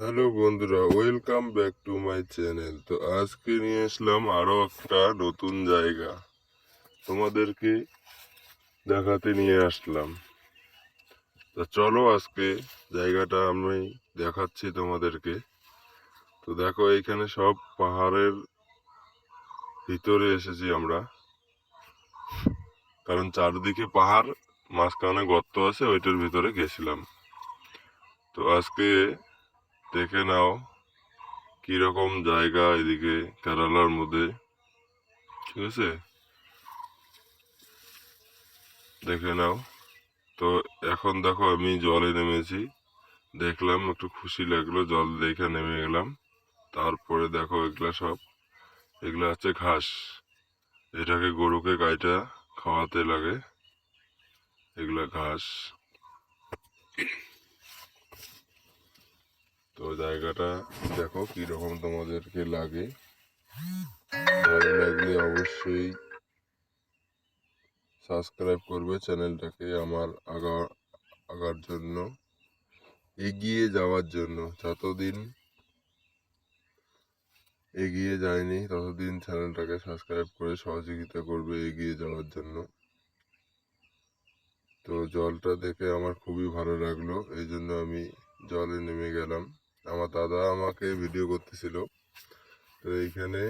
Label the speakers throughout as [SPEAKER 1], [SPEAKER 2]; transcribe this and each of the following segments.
[SPEAKER 1] Hello বন্ধুরা welcome back to my channel তো আজকে নিয়ে আসলাম আরও একটা নতুন জায়গা। তোমাদেরকে দেখাতে নিয়ে আসলাম। তো চলো আজকে জায়গাটা আমি দেখাচ্ছি তোমাদেরকে। তো দেখো, এখানে সব পাহাড়ের ভিতরে এসেছি আমরা। কারণ চারদিকে পাহাড়, মাঝখানে গর্ত আছে, ওইটার ভিতরে গেছিলাম। তো আজকে দেখে নাও কীরকম জায়গা এদিকে কেরালার মধ্যে। ঠিক আছে? দেখে নাও। তো এখন দেখো আমি জলে নেমেছি। দেখলাম, একটু খুশি লাগল, জল দেখে নেমে গেলাম। তারপরে দেখো এগুলা সব, এগুলা হচ্ছে ঘাস। এটাকে গরুকে গাইটা খাওয়াতে লাগে। এগুলা ঘাস। জায়গাটা, দেখো কীরকম তোমাদেরকে লাগে। ভালো লাগলে অবশ্যই সাবস্ক্রাইব করবে চ্যানেলটাকে আমার আগা, আগার জন্য। এগিয়ে যাওয়ার জন্য। যতদিন এগিয়ে যায়নি, ততদিন চ্যানেলটাকে সাবস্ক্রাইব করে সহযোগিতা করবে এগিয়ে যাওয়ার জন্য। তো জলটা দেখে আমার খুবই ভালো লাগল, এই জন্য আমি জলে নেমে গেলাম। আমার দাদা আমাকে ভিডিও করতেছিল। তো এইখানে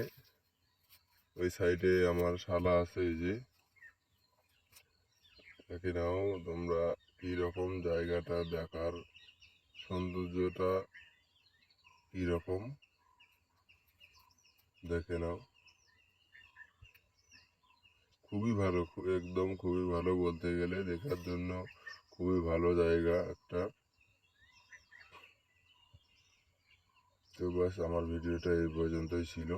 [SPEAKER 1] ওই সাইডে আমার শালা আছে এই যে। দেখে নাও তোমরা কীরকম জায়গাটা দেখার সৌন্দর্যটা কীরকম। দেখে নাও। খুবই ভালো, একদম খুবই ভালো বলতে গেলে। দেখার জন্য খুবই ভালো জায়গা একটা। তো বাস আমার ভিডিওটা এই পর্যন্তই ছিল।